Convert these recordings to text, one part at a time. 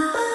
Ah.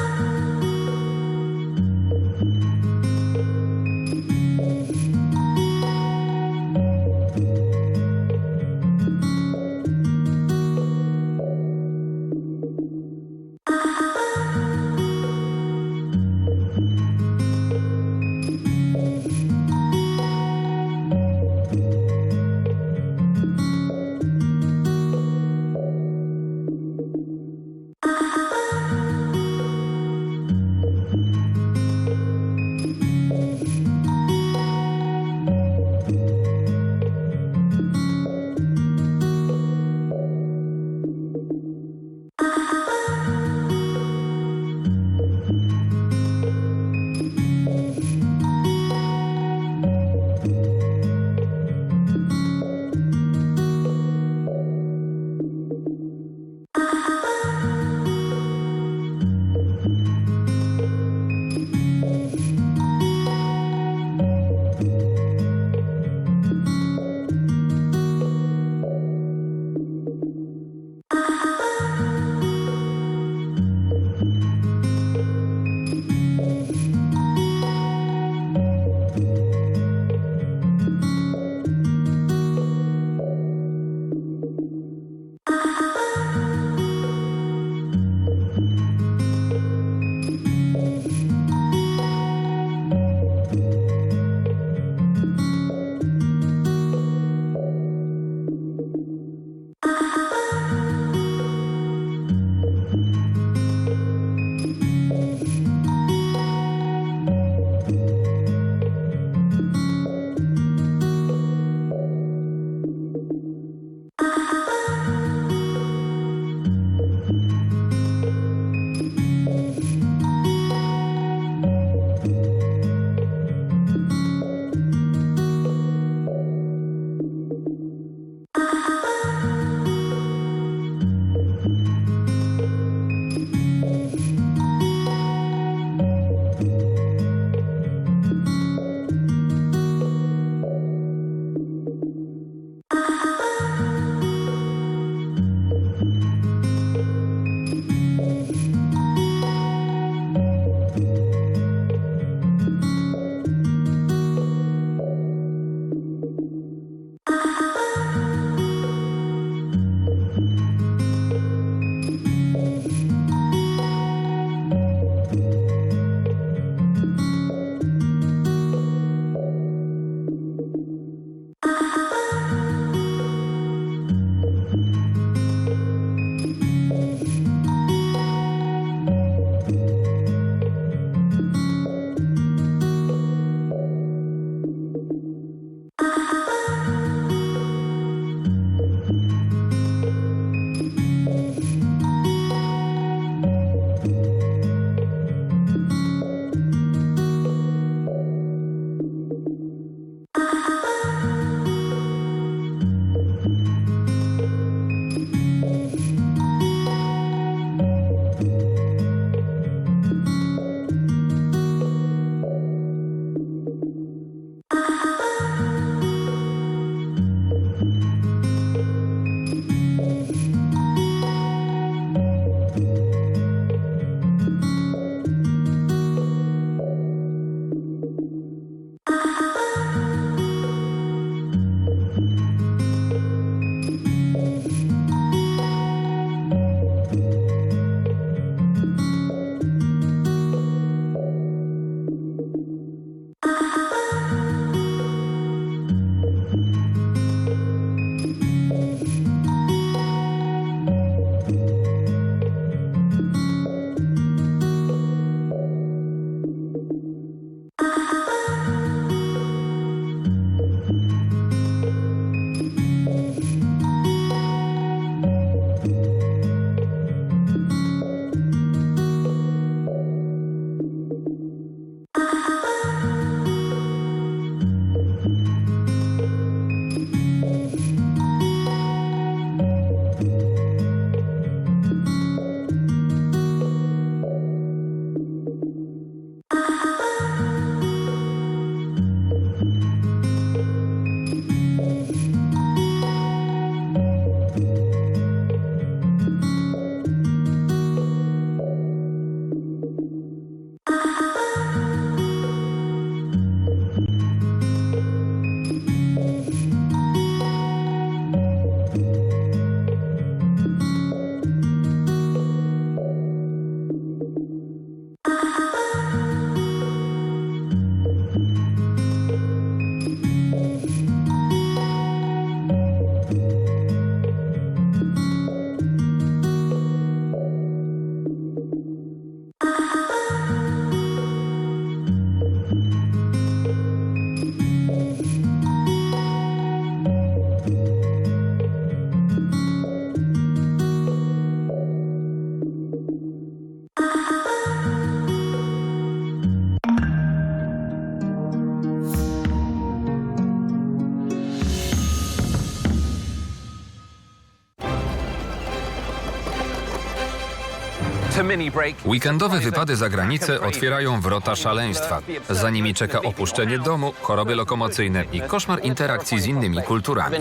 Weekendowe wypady za granicę otwierają wrota szaleństwa. Za nimi czeka opuszczenie domu, choroby lokomocyjne i koszmar interakcji z innymi kulturami.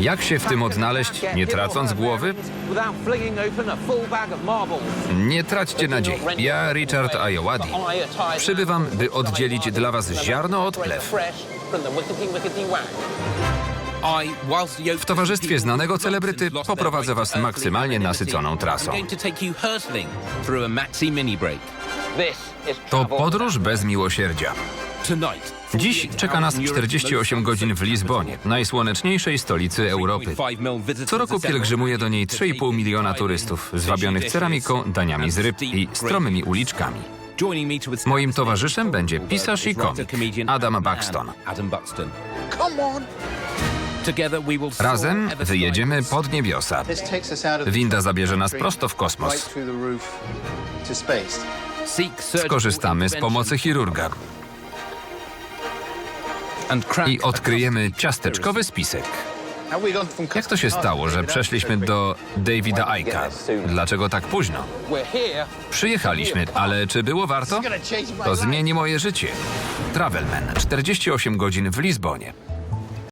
Jak się w tym odnaleźć, nie tracąc głowy? Nie traćcie nadziei. Ja, Richard Ayoade, przybywam, by oddzielić dla was ziarno od plew. W towarzystwie znanego celebryty poprowadzę was maksymalnie nasyconą trasą. To podróż bez miłosierdzia. Dziś czeka nas 48 godzin w Lizbonie, najsłoneczniejszej stolicy Europy. Co roku pielgrzymuje do niej 3,5 miliona turystów, zwabionych ceramiką, daniami z ryb i stromymi uliczkami. Moim towarzyszem będzie pisarz i komik Adam Buxton. Razem wyjedziemy pod niebiosa. Winda zabierze nas prosto w kosmos. Skorzystamy z pomocy chirurga i odkryjemy ciasteczkowy spisek. Jak to się stało, że przeszliśmy do Davida Icka? Dlaczego tak późno? Przyjechaliśmy, ale czy było warto? To zmieni moje życie. Travelman. 48 godzin w Lizbonie.